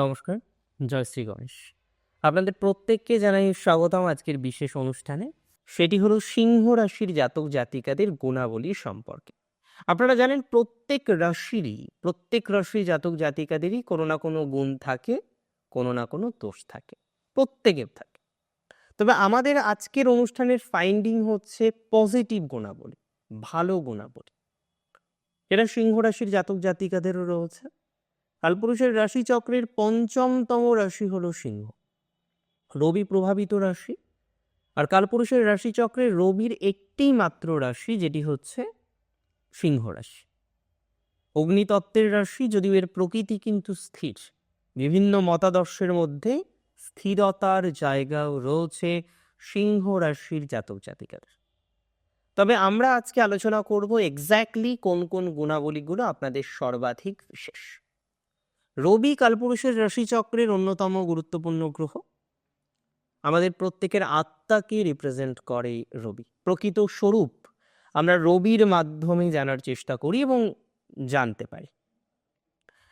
নমস্কার, জয় শ্রী গণেশ। আপনাদের প্রত্যেককে জানাই স্বাগতম আজকের বিশেষ অনুষ্ঠানে। সেটি হলো সিংহ রাশির জাতক জাতিকাদের গুণাবলী সম্পর্কে। আপনারা জানেন প্রত্যেক রাশিরই, প্রত্যেক রাশির জাতক জাতিকাদেরই কোনো না কোনো গুণ থাকে, কোনো না কোনো দোষ থাকে, প্রত্যেকের থাকে। তবে আমাদের আজকের অনুষ্ঠানের ফাইন্ডিং হচ্ছে পজিটিভ গুণাবলী, ভালো গুণাবলী। এটা সিংহ রাশির জাতক জাতিকাদেরও রয়েছে। কালপুরুষের রাশিচক্রের পঞ্চমতম রাশি হল সিংহ। রবি প্রভাবিত রাশি আর কালপুরুষের রাশিচক্রের রবির একটি মাত্র রাশি যেটি হচ্ছে সিংহ রাশি। অগ্নিতত্ত্বের রাশি যদিও এর প্রকৃতি কিন্তু স্থির, বিভিন্ন মতাদর্শের মধ্যে স্থিরতার জায়গাও রয়েছে সিংহ রাশির জাতক জাতিকাদের তবে আমরা আজকে আলোচনা করব এক্স্যাক্টলি কোন কোন গুণাবলীগুলো আপনাদের সর্বাধিক বিশেষ। রবি কালপুরুষের রাশিচক্রের অন্যতম গুরুত্বপূর্ণ গ্রহ? আমাদের প্রত্যেকের আত্মাকে রিপ্রেজেন্ট করে রবি। প্রকৃত স্বরূপ আমরা রবির মাধ্যমে জানার চেষ্টা করি এবং জানতে পারি।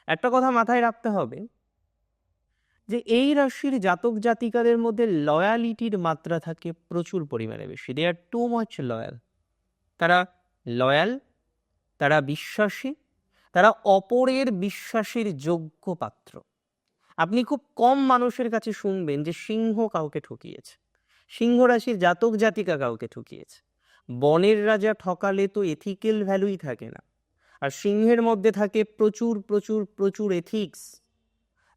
একটা কথা মাথায় রাখতে হবে যে এই রাশির জাতক জাতিকাদের মধ্যে লয়ালিটির মাত্রা থাকে প্রচুর পরিমাণে বেশি। They are too much loyal তারা লয়াল তারা বিশ্বাসী তারা অপরের বিশ্বাসের যোগ্য পাত্র। আপনি খুব কম মানুষের কাছে শুনবেন যে সিংহ কাউকে ঠকিয়েছে। সিংহ রাশির জাতক জাতিকা কাউকে ঠকিয়েছে। বনের রাজা ঠকালে তো এথিক্যাল ভ্যালুই থাকে না। আর সিংহের মধ্যে থাকে প্রচুর প্রচুর প্রচুর ethics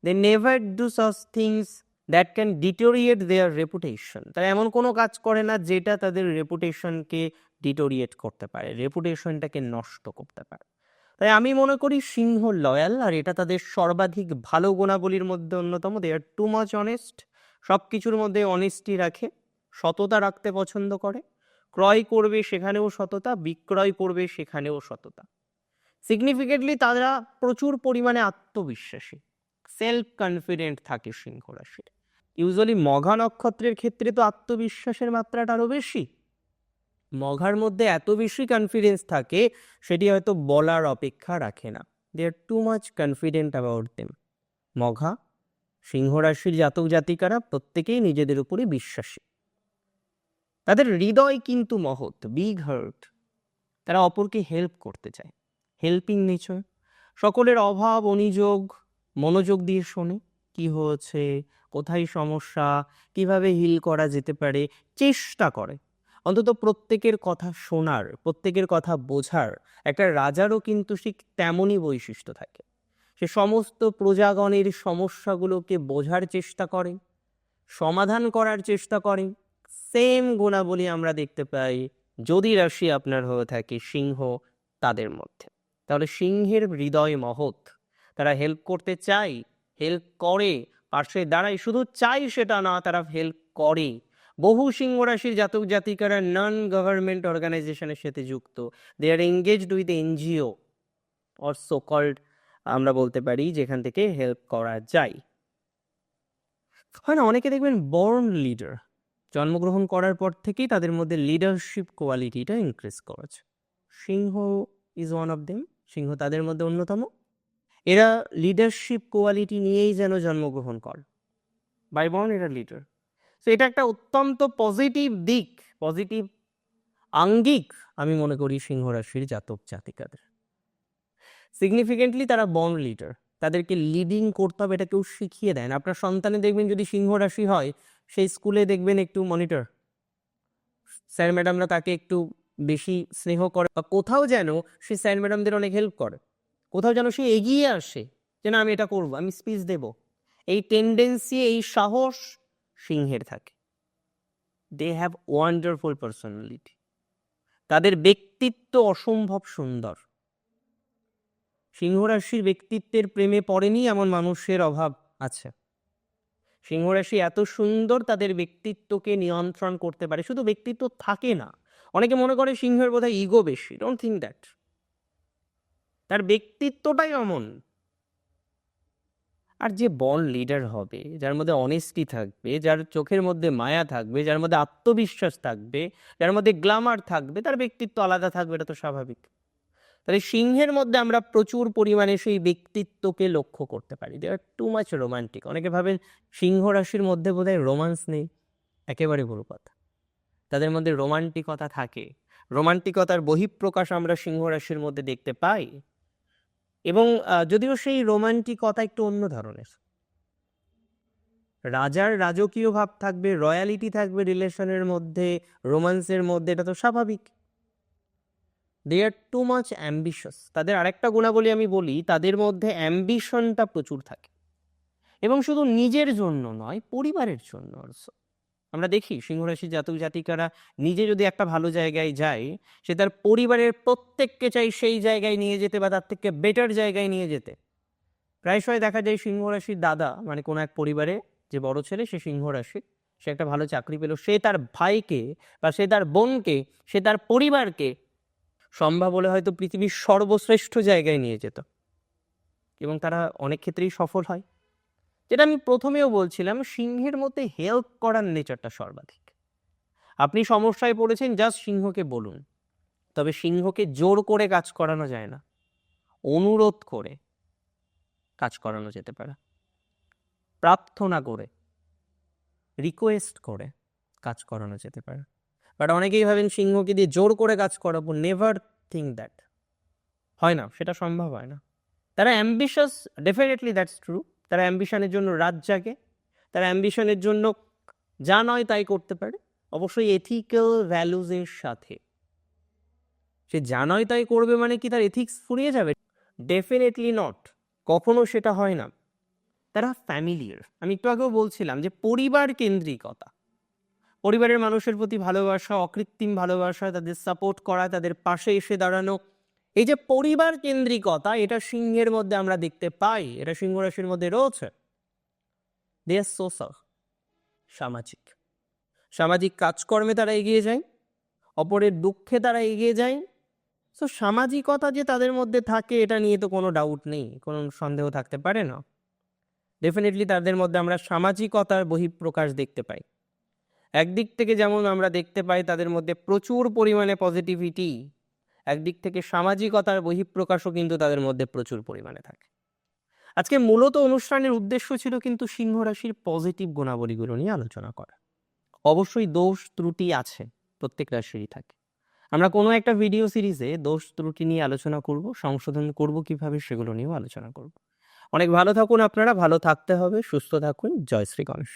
they never do such things that can deteriorate their reputation তারা এমন কোনো কাজ করে না যেটা তাদের রেপুটেশনকে ডিটোরিয়েট করতে পারে। রেপুটেশনটাকে নষ্ট করতে পারে। তাই আমি মনে করি সিংহ লয়াল, আর এটা তাদের সর্বাধিক ভালো গুণাবলীর মধ্যে অন্যতম। They are too much honest সব কিছুর মধ্যে অনেস্টি রাখে, সততা রাখতে পছন্দ করে। ক্রয় করবে সেখানেও সততা, বিক্রয় করবে সেখানেও সততা। সিগনিফিকেন্টলি তারা প্রচুর পরিমাণে আত্মবিশ্বাসী। সেলফ কনফিডেন্ট থাকে সিংহ রাশির। ইউজুয়ালি মঘা নক্ষত্রের ক্ষেত্রে তো আত্মবিশ্বাসের মাত্রাটা আরও বেশি। মঘার মধ্যে এত বেশি কনফিডেন্স থাকে, সেটি হয়তো বলার অপেক্ষা রাখে না। They are too much confident about them মঘা সিংহ রাশির জাতক জাতিকারা প্রত্যেকেই নিজেদের উপরে বিশ্বাসী। তাদের হৃদয় কিন্তু মহৎ বিগ হার্ট তারা অপরকে হেল্প করতে চায়। হেল্পিং নেচার সকলের অভাব, অনিযোগ, মনোযোগ দিয়ে শোনে, কি হয়েছে, কোথায় সমস্যা, কীভাবে হিল করা যেতে পারে, চেষ্টা করে। অন্তত প্রত্যেকের কথা শোনার, প্রত্যেকের কথা বোঝার একটা রাজারও কিন্তু ঠিক তেমনই বৈশিষ্ট্য থাকে। সে সমস্ত প্রজাগণের সমস্যাগুলোকে বোঝার চেষ্টা করে, সমাধান করার চেষ্টা করে। সেম গুণাবলী আমরা দেখতে পাই যদি রাশি আপনার হয়ে থাকে সিংহ তাদের মধ্যে। তাহলে সিংহের হৃদয় মহৎ। তারা হেল্প করতে চায় হেল্প করে, পাশে দাঁড়ায়। শুধু চাই সেটা না, তারা হেল্প করে। বহু সিংহ রাশির জাতক জাতিকারা নন গভর্নমেন্ট অর্গানাইজেশনের সাথে যুক্ত। They are engaged with NGO or so called আমরা বলতে পারি, যেখান থেকে হেল্প করা যায়। হয় না, অনেকে দেখবেন বর্ন লিডার জন্মগ্রহণ করার পর থেকেই তাদের মধ্যে লিডারশিপ কোয়ালিটিটা ইনক্রিজ করেছে। সিংহ ইজ ওয়ান অফ দেম সিংহ তাদের মধ্যে অন্যতম। এরা লিডারশিপ কোয়ালিটি নিয়েই যেন জন্মগ্রহণ করে। বাই বর্ন এরা লিডার সো এটা একটা অত্যন্ত পজিটিভ দিক পজিটিভ আঙ্গিক আমি মনে করি সিংহ রাশির জাতক জাতিকাদের। সিগনিফিকেন্টলি তারা বর্ন লিডার তাদেরকে লিডিং করতে হবে, এটা কেউ শিখিয়ে দেয় না। আপনার সন্তানে দেখবেন যদি সিংহ রাশি হয়, সেই স্কুলে দেখবেন একটু মনিটর স্যার ম্যাডামরা তাকে একটু বেশি স্নেহ করে, বা কোথাও যেন সে স্যার ম্যাডামদের অনেক হেল্প করে। কোথাও যেন সে এগিয়ে আসে যে, না, আমি এটা করব, আমি স্পিচ দেব। এই টেন্ডেন্সি এই সাহস সিংহের থাকে। দে হ্যাভ ওয়ান্ডারফুল পার্সোনালিটি তাদের ব্যক্তিত্ব অসম্ভব সুন্দর। সিংহরাশির ব্যক্তিত্বের প্রেমে পড়েনি এমন মানুষের অভাব আছে। সিংহরাশি এত সুন্দর তাদের ব্যক্তিত্বকে নিয়ন্ত্রণ করতে পারে, শুধু ব্যক্তিত্ব থাকে না। অনেকে মনে করে সিংহের বোধহয় ইগো বেশি ডোন্ট থিঙ্ক দ্যাট তার ব্যক্তিত্বটাই অমন। আর যে বন লিডার হবে, যার মধ্যে অনেস্টি থাকবে, যার চোখের মধ্যে মায়া থাকবে, যার মধ্যে আত্মবিশ্বাস থাকবে, যার মধ্যে গ্লামার থাকবে, তার ব্যক্তিত্ব আলাদা থাকবে, এটা তো স্বাভাবিক। তাহলে সিংহের মধ্যে আমরা প্রচুর পরিমাণে সেই ব্যক্তিত্বকে লক্ষ্য করতে পারি। They are too much romantic অনেকে ভাবেন সিংহ রাশির মধ্যে বোধহয় রোমান্স নেই। একেবারে বড় কথা। তাদের মধ্যে রোমান্টিকতা থাকে। রোমান্টিকতার বহিঃপ্রকাশ আমরা সিংহ রাশির মধ্যে দেখতে পাই। এবং যদিও সেই রোমান্টিকতা একটু অন্য ধরনের। রাজার রাজকীয় ভাব থাকবে, রয়্যালিটি থাকবে রিলেশনের মধ্যে রোমান্সের মধ্যে, এটা তো স্বাভাবিক। They are too much ambitious তাদের আরেকটা গুণাবলী আমি বলি, তাদের মধ্যে অ্যাম্বিশনটা প্রচুর থাকে। এবং শুধু নিজের জন্য নয়, পরিবারের জন্য also। আমরা দেখি সিংহরাশি জাতক জাতিকারা নিজে যদি একটা ভালো জায়গায় যায়, সে তার পরিবারের প্রত্যেককে চাই সেই জায়গায় নিয়ে যেতে বা তার থেকে বেটার জায়গায় নিয়ে যেতে। প্রায়শই দেখা যায় সিংহরাশির দাদা মানে কোনো এক পরিবারে যে বড় ছেলে, সে সিংহরাশি সে একটা ভালো চাকরি পেল, সে তার ভাইকে বা সে তার বোনকে, সে তার পরিবারকে সম্ভব হলে হয়তো পৃথিবীর সর্বশ্রেষ্ঠ জায়গায় নিয়ে যেত। এবং তারা অনেক ক্ষেত্রেই সফল হয়। যেটা আমি প্রথমেও বলছিলাম, সিংহের মধ্যে হেল্প করার নেচারটা সর্বাধিক। আপনি সমস্যায় পড়েছেন জাস্ট সিংহকে বলুন। তবে সিংহকে জোর করে কাজ করানো যায় না। অনুরোধ করে কাজ করানো যেতে পারে। প্রার্থনা করে রিকোয়েস্ট করে কাজ করানো যেতে পারে। বাট অনেকেই ভাবেন সিংহকে দিয়ে জোর করে কাজ করাবো নেভার থিঙ্ক দ্যাট হয় না, সেটা সম্ভব হয় না। তারা অ্যাম্বিশাস ডেফিনেটলি দ্যাটস ট্রু তারা অ্যাম্বিশনের জন্য রাত জাগে, তারা অ্যাম্বিশনের জন্য যা নয় তাই করতে পারে। অবশ্যই এথিক্যাল ভ্যালুজের সাথে। সে যা নয় তাই করবে মানে কি তার এথিক্স ফুরিয়ে যাবে? ডেফিনেটলি নট কখনো সেটা হয় না। তারা ফ্যামিলিয়ার আমি একটু আগেও বলছিলাম যে পরিবার কেন্দ্রিকতা। পরিবারের মানুষের প্রতি ভালোবাসা, অকৃত্রিম ভালোবাসা, তাদের সাপোর্ট করা, তাদের পাশে এসে দাঁড়ানো এই যে পরিবার কেন্দ্রিকতা, এটা সিংহের মধ্যে আমরা দেখতে পাই, এটা সিংহ রাশির মধ্যে রয়েছে। সামাজিক। সামাজিক কাজকর্মে তারা এগিয়ে যায়, অপরের দুঃখে তারা এগিয়ে যায়। তো সামাজিকতা যে তাদের মধ্যে থাকে, এটা নিয়ে তো কোনো ডাউট নেই, কোনো সন্দেহ থাকতে পারে না। ডেফিনেটলি তাদের মধ্যে আমরা সামাজিকতার বহিঃপ্রকাশ দেখতে পাই। একদিক থেকে যেমন আমরা দেখতে পাই, তাদের মধ্যে প্রচুর পরিমাণে পজিটিভিটি একদিক থেকে সামাজিকতার বহিঃপ্রকাশও কিন্তু তাদের মধ্যে প্রচুর পরিমাণে থাকে। আজকে মূলত অনুষ্ঠানের উদ্দেশ্য ছিল কিন্তু সিংহ রাশির পজিটিভ গুণাবলীগুলো নিয়ে আলোচনা করা। অবশ্যই দোষ ত্রুটি আছে, প্রত্যেক রাশিরই থাকে। আমরা কোনো একটা ভিডিও সিরিজে দোষ ত্রুটি নিয়ে আলোচনা করব, সংশোধন করব কীভাবে সেগুলো নিয়েও আলোচনা করব। অনেক ভালো থাকুন আপনারা, ভালো থাকতে হবে, সুস্থ থাকুন, জয় শ্রী গণেশ।